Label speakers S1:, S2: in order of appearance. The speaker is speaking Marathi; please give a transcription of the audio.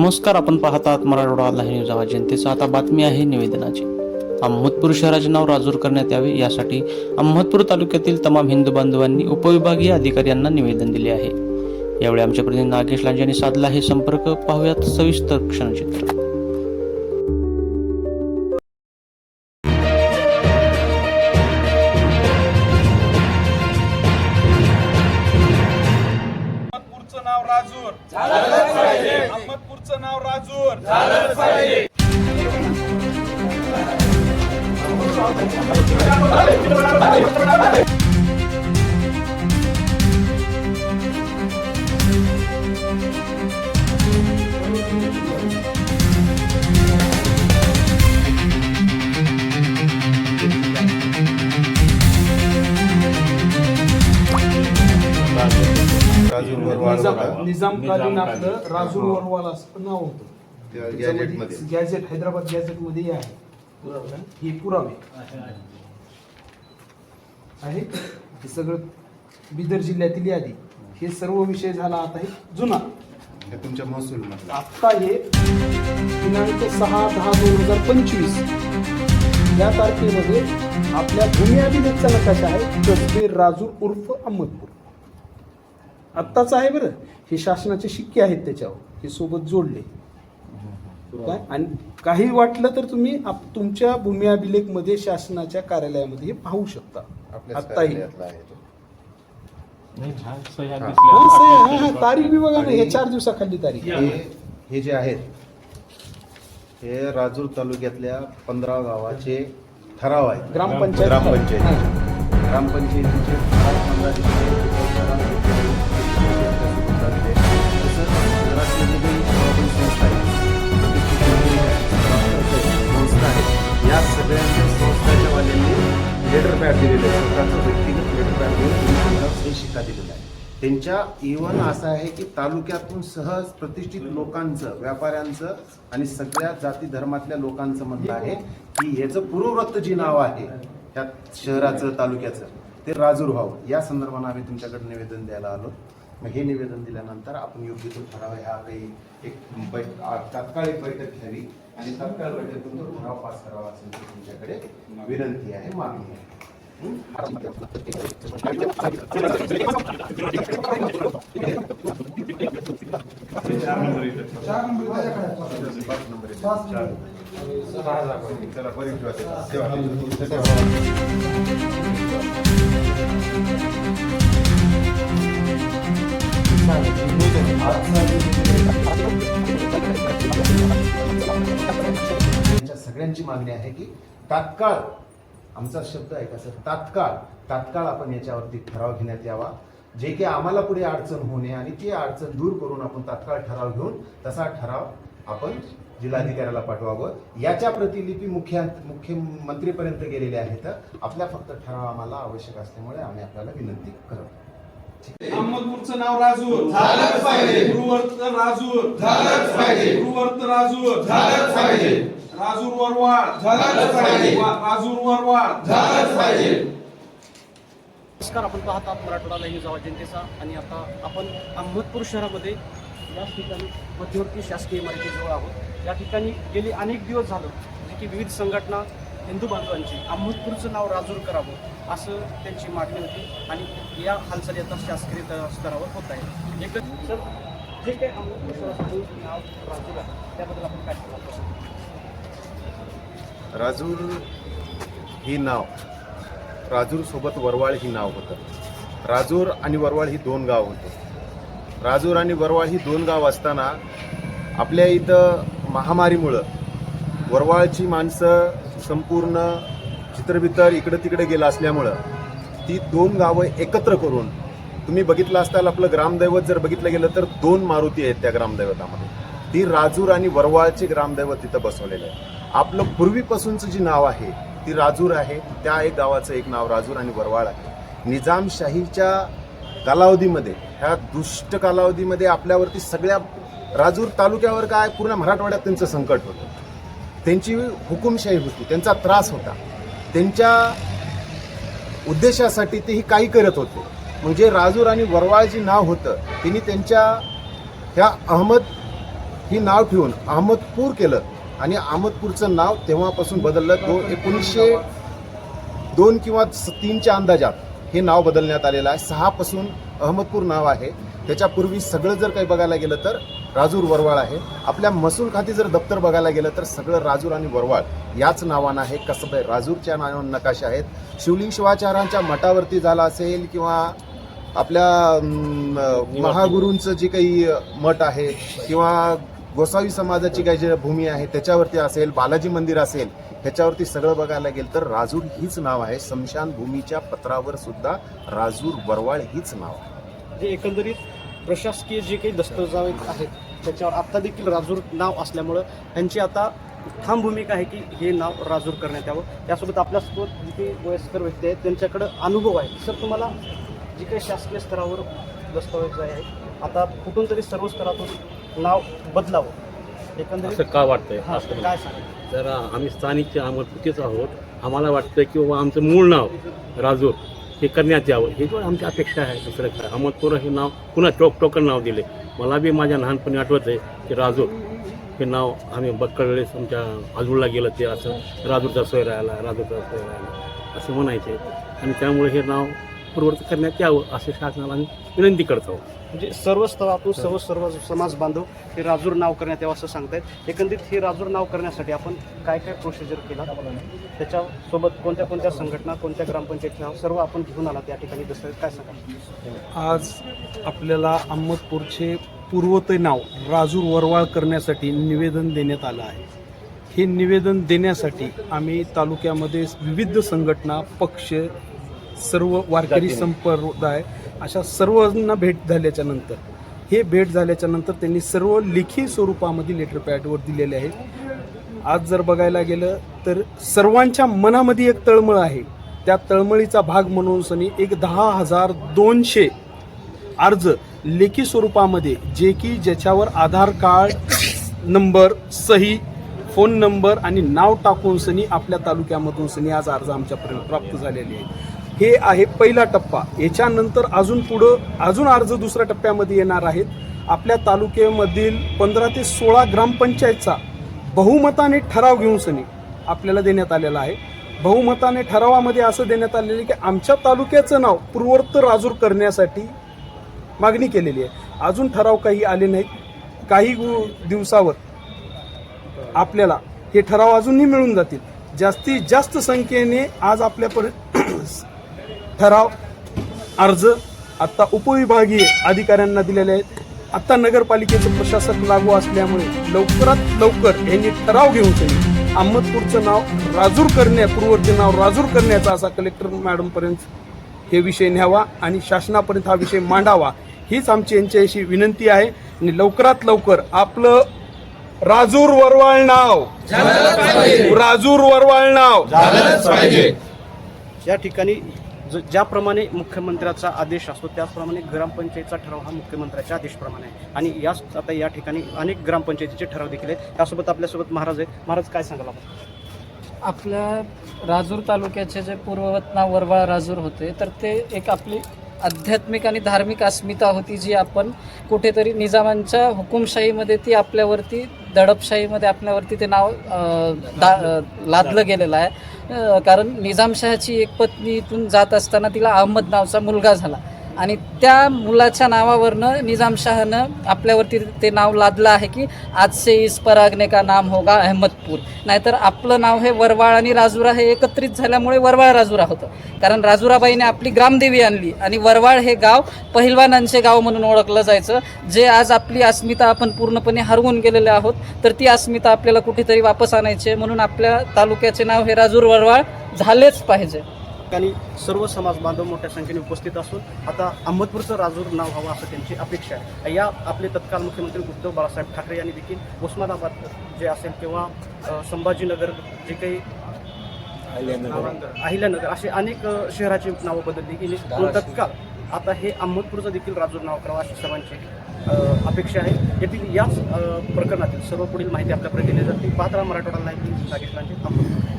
S1: नमस्कार आपण पाहतात मराठवाडा लाईव्ह न्यूज आवाज जनतेचा. आता बातमी आहे निवेदनाची. अहमदपूर शहराचे नाव राजूर करण्यात यावे यासाठी अहमदपूर तालुक्यातील तमाम हिंदू बांधवांनी उपविभागीय अधिकाऱ्यांना निवेदन दिले आहे. यावेळी आमच्या प्रतिनिधी नागेश लांजे यांनी साधला हे संपर्क. पाहूयात सविस्तर क्षणचित्र.
S2: अहमदपूरचं नाव राजूर राजूर
S3: वरवाड
S4: निजाम- निजामकालीन आपलं राजूर वरवाल असं नाव होतं
S3: गॅजेटमध्ये
S4: गॅजेट हैदराबाद गॅजेटमध्ये हे आहे. हे पुरावे. आहे हे सगळं बिदर जिल्ह्यातील यादी. हे सर्व विषय झाला आता हे जुना.
S3: हे तुमच्या महसूल
S4: आता हे दिनांक सहा दहा दोन हजार पंचवीस. या तारखेमध्ये आपल्या भूमी अभिलेखचा नकाशा आहे? कसबे राजूर उर्फ अहमदपूर. आत्ताच आहे बरं. हे शासनाचे शिक्के आहेत त्याच्यावर. हे सोबत जोडले. काय? आणि काही वाटलं तर तुम्ही तुमच्या भूमी अभिलेखमध्ये शासनाच्या कार्यालयामध्ये हे पाहू शकता. आत्ताही.
S3: कार्यालयातला आहे तो.
S4: सही आहे. तारीख बी बघा ना हे चार दिवसाखाली तारीख.
S3: हे जे आहेत हे राजूर तालुक्यातल्या पंधरा गावाचे ठराव आहेत.
S4: ग्रामपंचायत.
S3: ग्रामपंचायत. ग्रामपंचायतीचे लेटर पॅड दिलेलं आहे सरकारचं व्यक्तिगत लेटर पॅड देऊन तुम्ही आम्हाला सही शिक्का दिलेला आहे. त्यांच्या इव्हन असं आहे की तालुक्यातून सहज प्रतिष्ठित लोकांचं व्यापाऱ्यांचं आणि सगळ्या जाती धर्मातल्या लोकांचं म्हणणं आहे की याचं पूर्ववृत्त जी नाव आहे त्या शहराचं तालुक्याचं ते राजूर व्हावं. या संदर्भानं आम्ही तुमच्याकडे निवेदन द्यायला आलो. मग हे निवेदन दिल्यानंतर आपण योग्य तो ठराव ह्या काही एक बैठ आ- तात्काळ एक बैठक घ्यावी आणि तात्काळ बैठकीतून तो ठराव पास करावा असेल तर तुमच्याकडे विनंती आहे मागणी आहे. चला बरीच सगळ्यांची मागणी आहे की तात्काळ आमचा शब्द आहे का सर? तात्काळ तात्काळ आपण याच्यावरती ठराव घेण्यात यावा. जे की आम्हाला पुढे अडचण होऊ नये आणि ती अडचण दूर करून आपण तात्काळ ठराव घेऊन तसा ठराव आपण जिल्हाधिकाऱ्याला पाठवावं. याच्या प्रतिलिपी मुख्य मुख्यमंत्रीपर्यंत गेलेले आहेत. आपल्या फक्त ठराव आम्हाला आवश्यक असल्यामुळे आम्ही आपल्याला विनंती करतो.
S2: अहमदपूरचं नाव राजूर. झालंच पाहिजे. गुरुवर्त राजूर. झालंच पाहिजे. गुरुवर्त राजूर. झालंच पाहिजे. राजूर वरवाड. झालंच पाहिजे. राजूर वरवाड. झालंच पाहिजे.
S1: नमस्कार आपण पाहतात मराठवाडा लाईव्ह आवाज जनतेचा. आणि आता आपण अहमदपूर शहरामध्ये या ठिकाणी मध्यवर्ती शासकीय इमारतीजवळ आहोत. या ठिकाणी गेली अनेक दिवस झालं जे की विविध संघटना हिंदू बांधवांची अहमदपूरचं नाव राजूर करावं असं त्यांची मागणी होती आणि या हालचाली आता शासकीय स्तरावर होत आहे एक सर जे काही अहमदपूर शहराचं नाव राजूर आहे त्याबद्दल आपण काय
S3: राजूर ही नाव राजूरसोबत वरवाळ ही नाव होतं. राजूर आणि वरवाळ ही दोन गाव होतं. राजूर आणि वरवाळ ही दोन गाव असताना आपल्या इथं महामारीमुळं वरवाळची माणसं संपूर्ण चित्रबितर इकडं तिकडे गेलं असल्यामुळं ती दोन गावं एकत्र करून तुम्ही बघितलं असताल आपलं ग्रामदैवत जर बघितलं गेलं तर दोन मारुती आहेत त्या ग्रामदैवतामध्ये. ती राजूर आणि वरवाळचे ग्रामदैवत तिथं बसवलेलं आहे आपलं पूर्वीपासूनचं जी नाव आहे ती राजूर आहे. त्या एक गावाचं एक नाव राजूर आणि वरवाळ आहे. निजामशाहीच्या कालावधीमध्ये ह्या दुष्ट कालावधीमध्ये आपल्यावरती सगळ्या राजूर तालुक्यावर काय पूर्ण मराठवाड्यात त्यांचं संकट होतं. त्यांची हुकुमशाही होती त्यांचा त्रास होता. त्यांच्या उद्देशासाठी तेही काही करत होते. म्हणजे राजूर आणि वरवाळ जे नाव होतं त्यांनी त्यांच्या ह्या अहमद ही नाव ठेवून अहमदपूर केलं. आणि अहमदपूरचं नाव तेव्हापासून बदललं दो एकोणीसशे दोन किंवा स- तीनच्या अंदाजात. हे नाव बदलण्यात आलेलं आहे. सहापासून अहमदपूर नाव आहे. त्याच्यापूर्वी सगळं जर काही बघायला गेलं तर राजूर वरवाळ आहे. आपल्या महसूल खाती जर दप्तर बघायला गेलं तर सगळं राजूर आणि वरवाळ याच नावानं आहे. कसं आहे राजूरच्या नावानं नकाशे आहेत. शिवलिंग शिवाचार्यांच्या मठावरती झाला असेल किंवा आपल्या महागुरूंचं जे काही मठ आहे किंवा गोसावी समाजाची काही जी भूमी आहे त्याच्यावरती असेल बालाजी मंदिर असेल ह्याच्यावरती सगळं बघायला गेलं तर राजूर हीच नाव आहे. स्मशान भूमीच्या पत्रावर सुद्धा राजूर वरवाळ हीच नाव आहे.
S1: जे एकंदरीत प्रशासकीय जे काही दस्तऐवज आहेत त्याच्यावर आत्ता देखील राजूर नाव असल्यामुळं त्यांची आता ठाम भूमिका आहे की हे नाव राजूर करण्यात यावं. त्यासोबत आपल्यासोबत जे काही वयस्कर व्यक्ती आहेत त्यांच्याकडं अनुभव आहे. सर तुम्हाला जे काही शासकीय स्तरावर दस्तऐवज आहे आता कुठून तरी सर्व स्तरातून नाव बदलावं. एकंदरीत
S5: असं का वाटतंय?
S1: हां
S5: असं
S1: काय सांगा
S5: जरा आम्ही स्थानिकचे अहमदपूरचेच आहोत. आम्हाला वाटतं की बाबा आमचं मूळ नाव राजूर हे करण्यात यावं. हे जो आमची अपेक्षा आहे दुसरं काय अहमदपूर हे नाव पुन्हा टोक टोकन नाव दिले. मला बी माझ्या लहानपणी आठवत आहे की राजूर हे नाव आम्ही बक्कळ वेळेस आमच्या आजूळला गेलं ते असं राजूरचा सोय राहिला राजूरचा सोय राहिला असं म्हणायचे. आणि त्यामुळे हे नाव पूर्वत करण्यात यावं असे शासनाला विनंती करतो.
S1: म्हणजे सर्व स्तरातून सर्व सर्व समाज बांधव हे राजूर नाव करण्यात यावं असं सांगतायत. एकंदरीत हे राजूर नाव करण्यासाठी आपण काय काय प्रोसिजर केला? त्याच्यासोबत कोणत्या कोणत्या संघटना कोणत्या ग्रामपंचायत सर्व आपण घेऊन आला त्या ठिकाणी. दस्तऐवज काय सांगा
S4: आज आपल्याला अहमदपूरचे पूर्वते नाव राजूर वरवाळ करण्यासाठी निवेदन देण्यात आलं आहे. हे निवेदन देण्यासाठी आम्ही तालुक्यामध्ये विविध संघटना पक्ष सर्व वारकरी संप्रदाय अशा सर्वांना भेट झाल्याच्यानंतर हे भेट झाल्याच्यानंतर त्यांनी सर्व लेखी स्वरूपामध्ये लेटर पॅडवर दिलेले आहेत. आज जर बघायला गेलं तर सर्वांच्या मनामध्ये एक तळमळ आहे. त्या तळमळीचा भाग म्हणून सनी एक दहा हजार दोनशे अर्ज लेखी स्वरूपामध्ये जे की ज्याच्यावर आधार कार्ड नंबर सही फोन नंबर आणि नाव टाकून सनी आपल्या तालुक्यामधून सनी आज अर्ज आमच्यापर्यंत प्राप्त झालेले आहे हे आहे पहिला टप्पा. याच्यानंतर अजून पुढं अजून अर्ज दुसऱ्या टप्प्यामध्ये येणार आहेत. आपल्या तालुक्यामधील पंधरा ते सोळा ग्रामपंचायतचा बहुमताने ठराव घेऊन सनी आपल्याला देण्यात आलेला आहे. बहुमताने ठरावामध्ये असं देण्यात आलेलं आहे की आमच्या तालुक्याचं नाव पूर्वर्त राजूर करण्यासाठी मागणी केलेली आहे. अजून ठराव काही आले नाहीत. काही गु- दिवसावर आपल्याला हे ठराव अजूनही मिळून जातील. जास्तीत जास्त संख्येने आज आपल्यापर्यंत ठराव. अर्ज आत्ता उपविभागीय अधिकाऱ्यांना दिलेले आहेत. आत्ता नगरपालिकेचं प्रशासक लागू असल्यामुळे लवकरात लवकर यांनी ठराव घेऊन त्यांनी अहमदपूरचं नाव राजूर करण्या पूर्वचे नाव राजूर करण्याचा असा कलेक्टर मॅडमपर्यंत हे विषय न्यावा आणि शासनापर्यंत हा विषय मांडावा हीच आमची यांच्याशी विनंती आहे. आणि लवकरात लवकर आपलं राजूर वरवाळ नाव. राजूर वरवाळ नाव.
S1: या ठिकाणी ज- ज्याप्रमाणे मुख्यमंत्र्याचा आदेश असतो त्याचप्रमाणे ग्रामपंचायतचा ठराव हा मुख्यमंत्र्याच्या आदेशप्रमाणे आहे. आणि याच आता या ठिकाणी अनेक ग्रामपंचायतीचे ठराव देखील आहेत. त्यासोबत आपल्यासोबत महाराज आहेत. महाराज काय सांगाल आपण?
S6: आपल्या राजूर तालुक्याचे जे पूर्ववत नाव वरवाळ राजूर होते तर ते एक आपली आध्यात्मिक आणि धार्मिक अस्मिता होती जी आपण कुठेतरी निजामांच्या हुकुमशाहीमध्ये ती आपल्यावरती दडपशाहीमध्ये आपल्यावरती ते नाव दा लादलं गेलेलं आहे. कारण निजामशाहची एक पत्नी इथून जात असताना तिला अहमद नावचा मुलगा झाला. आणि त्या मुलाच्या नावावरनं निजामशहानं आपल्यावरती ते नाव लादलं आहे की आज से इस परागने का नाम होगा अहमदपूर. नाहीतर आपलं नाव हे वरवाळ आणि राजुरा हे एकत्रित झाल्यामुळे वरवाळ राजुरा होतं. कारण राजुराबाईने आपली ग्रामदेवी आणली आणि वरवाळ हे गाव पहिलवानांचे गाव म्हणून ओळखलं जायचं. जे आज आपली अस्मिता आपण पूर्णपणे हरवून गेलेले आहोत तर ती अस्मिता आपल्याला कुठेतरी वापस आणायची म्हणून आपल्या तालुक्याचे नाव हे राजूर वरवाळ झालेच पाहिजे.
S1: ठिकाणी सर्व समाज बांधव मोठ्या संख्येने उपस्थित असून आता अहमदपूरचं राजूर नाव हवं असं त्यांची अपेक्षा आहे. या आपले तत्काल मुख्यमंत्री उद्धव बाळासाहेब ठाकरे यांनी देखील उस्मानाबाद जे असेल किंवा संभाजीनगर जे काही अहिल्यानगर. असे अनेक शहराची नावं बदलली गेली. पण तत्काल आता हे अहमदपूरचं देखील राजूर नाव करावं अशी सर्वांची अपेक्षा आहे. येथील याच प्रकरणातील सर्व पुढील माहिती आपल्याकडे दिली जाते पात्रा मराठवाडा लाईव्ह नागेश लांचे अहमदपूर.